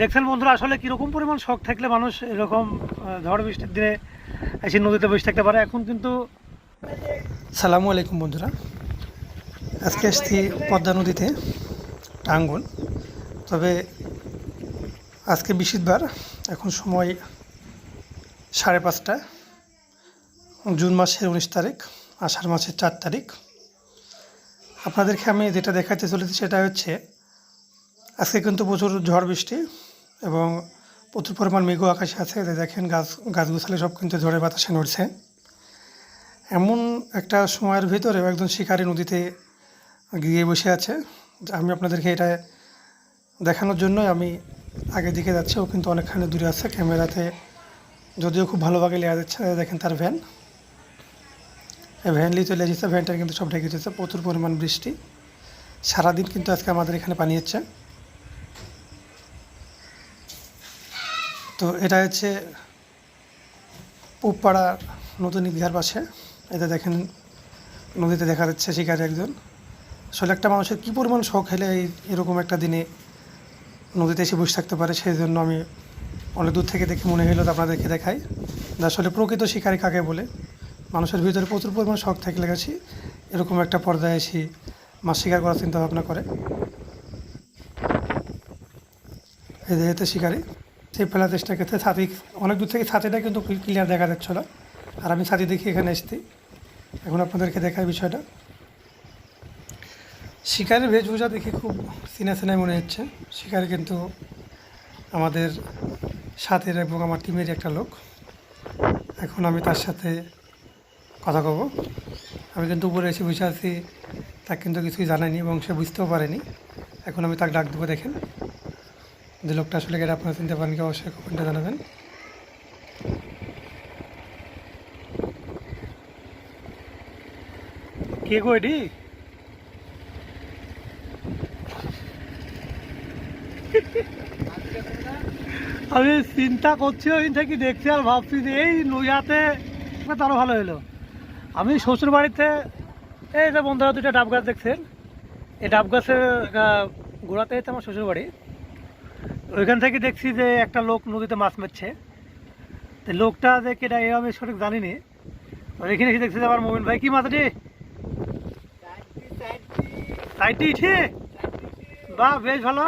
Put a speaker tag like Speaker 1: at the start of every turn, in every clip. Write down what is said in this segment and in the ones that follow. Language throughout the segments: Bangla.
Speaker 1: দেখছেন বন্ধুরা, আসলে কীরকম পরিমাণ শখ থাকলে মানুষ এরকম ঝড় বৃষ্টির দিনে এসে নদীতে বসে থাকতে পারে? এখন কিন্তু
Speaker 2: সালামু আলাইকুম বন্ধুরা। আজকে আসছি পদ্মা নদীতে, টাঙ্গন। তবে আজকে বৃহস্পতিবার, এখন সময় সাড়ে পাঁচটা, জুন মাসের উনিশ তারিখ, আষাঢ় মাসের চার তারিখ। আপনাদেরকে আমি যেটা দেখাতে চলেছি সেটা হচ্ছে আজকে কিন্তু প্রচুর ঝড় বৃষ্টি এবং প্রচুর পরিমাণ মেঘ আকাশে আছে। দেখেন গাছ, গাছগুছালি সব কিন্তু ঝড়ে বাতাসে নড়ছে। এমন একটা সময়ের ভিতরে একজন শিকারী নদীতে গিয়ে বসে আছে। আমি আপনাদেরকে এটা দেখানোর জন্য আমি আগে দিকে যাচ্ছি। ও কিন্তু অনেকখানি দূরে আছে ক্যামেরাতে। যদিও খুব ভালোভাবে লেয়া যাচ্ছে, দেখেন তার ভ্যান। ভ্যান নিয়ে চলে এসেছে ভ্যানটা কিন্তু সব ঢেকে দিয়েছে। প্রচুর পরিমাণ বৃষ্টি। সারাদিন কিন্তু আজকে আমাদের এখানে পানি হচ্ছে। তো এটা হচ্ছে পুবপাড়া নতুন ঈদগার পাশে এটা দেখেন, নদীতে দেখা যাচ্ছে শিকারী একজন। আসলে একটা মানুষের কী পরিমাণ শখ হলে এই এরকম একটা দিনে নদীতে এসে বসে থাকতে পারে সেই জন্য আমি অনেক দূর থেকে দেখে মনে হলো তো আপনাদেরকে দেখাই। আসলে প্রকৃত শিকারী কাকে বলে? মানুষের ভিতরে প্রচুর পরিমাণ শখ থাকলে গেছি, এরকম একটা পর্যায়ে এসে মাছ শিকার করার চিন্তা ভাবনা করে এতে শিকারী। সেই ফেলা চেষ্টা করতে ছাতি অনেক দূর থেকে ছাতিটা কিন্তু ক্লিয়ার দেখা যাচ্ছিল আর আমি ছাতি দেখি এখানে এসছি। এখন আপনাদেরকে দেখাই বিষয়টা। শিকারের বেশভূষা দেখে খুব চিনা চিনাই মনে হচ্ছে। শিকারি কিন্তু আমাদের সাথের এবং আমার টিমের একটা লোক। এখন আমি তার সাথে কথা কব আমি কিন্তু উপরে এসে বসে আছি। তাকে কিন্তু কিছুই জানায়নি এবং সে বুঝতেও পারেনি। এখন আমি তাকে ডাক দেবো, দেখেন। যে লোকটা আসলে গেলে আপনারা চিনতে পারেন কি, অবশ্যই কমেন্টে জানাবেন।
Speaker 1: কে গো এটি? আমি চিন্তা করছি, ওই থেকে দেখছি আর ভাবছি যে এই নইয়াতে তারও ভালো হলো আমি শ্বশুর বাড়িতে এই যে বন্ধুরা দুইটা ডাব গাছ দেখছেন, এই ডাব গাছের গোড়াতে আমার শ্বশুর বাড়ি ওইখান থেকে দেখছি যে একটা লোক নদীতে মাছ মারছে। তো লোকটা যে কেটা এ আমি সঠিক জানিনি। আর এখানে এসে দেখছি যে আমার মোমিন ভাই, কি মাছ রে? সাইডটি ইঠে? বাহ বেশ ভালো।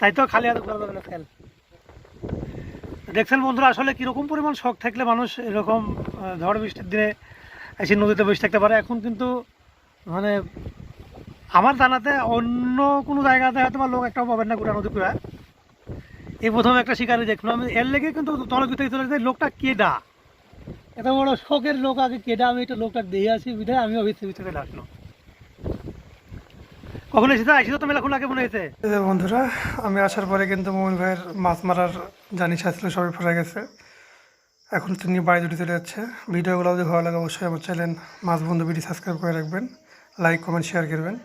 Speaker 1: তাই তো খালি হাতে যাবে না, খেল। দেখছেন বন্ধুরা, আসলে কীরকম পরিমাণ শখ থাকলে মানুষ এরকম ঝড় বৃষ্টির দিনে এসে নদীতে বসে থাকতে পারে। এখন কিন্তু মানে আমার জানাতে অন্য কোনো জায়গাতে হয়তো বা লোক একটাও পাবেন না গোটা নদী করে এই প্রথম একটা শিকারি দেখলাম। আমি এর লেগে কিন্তু তলক থেকে চলে যায় লোকটা কেডা? এত বড় শখের লোক আগে কেডা? আমি এটা লোকটা দিয়ে আসি বিধায় আমি অভিজ্ঞ ভিতরে ডাকলো কখন এসেছে? আইসি তো মেলা খোলা কেমন হয়েছে।
Speaker 2: বন্ধুরা, আমি আসার পরে কিন্তু মোমিন ভাইয়ের মাছ মারার জানিস আসলে সবাই ফেরা গেছে। এখন তিনি বাড়ি দুটি চলে যাচ্ছে। ভিডিওগুলো যদি ভালো লাগে অবশ্যই আমার চ্যানেল মাছ বন্ধু ভিডিও সাবস্ক্রাইব করে রাখবেন। লাইক, কমেন্ট শেয়ার করবেন।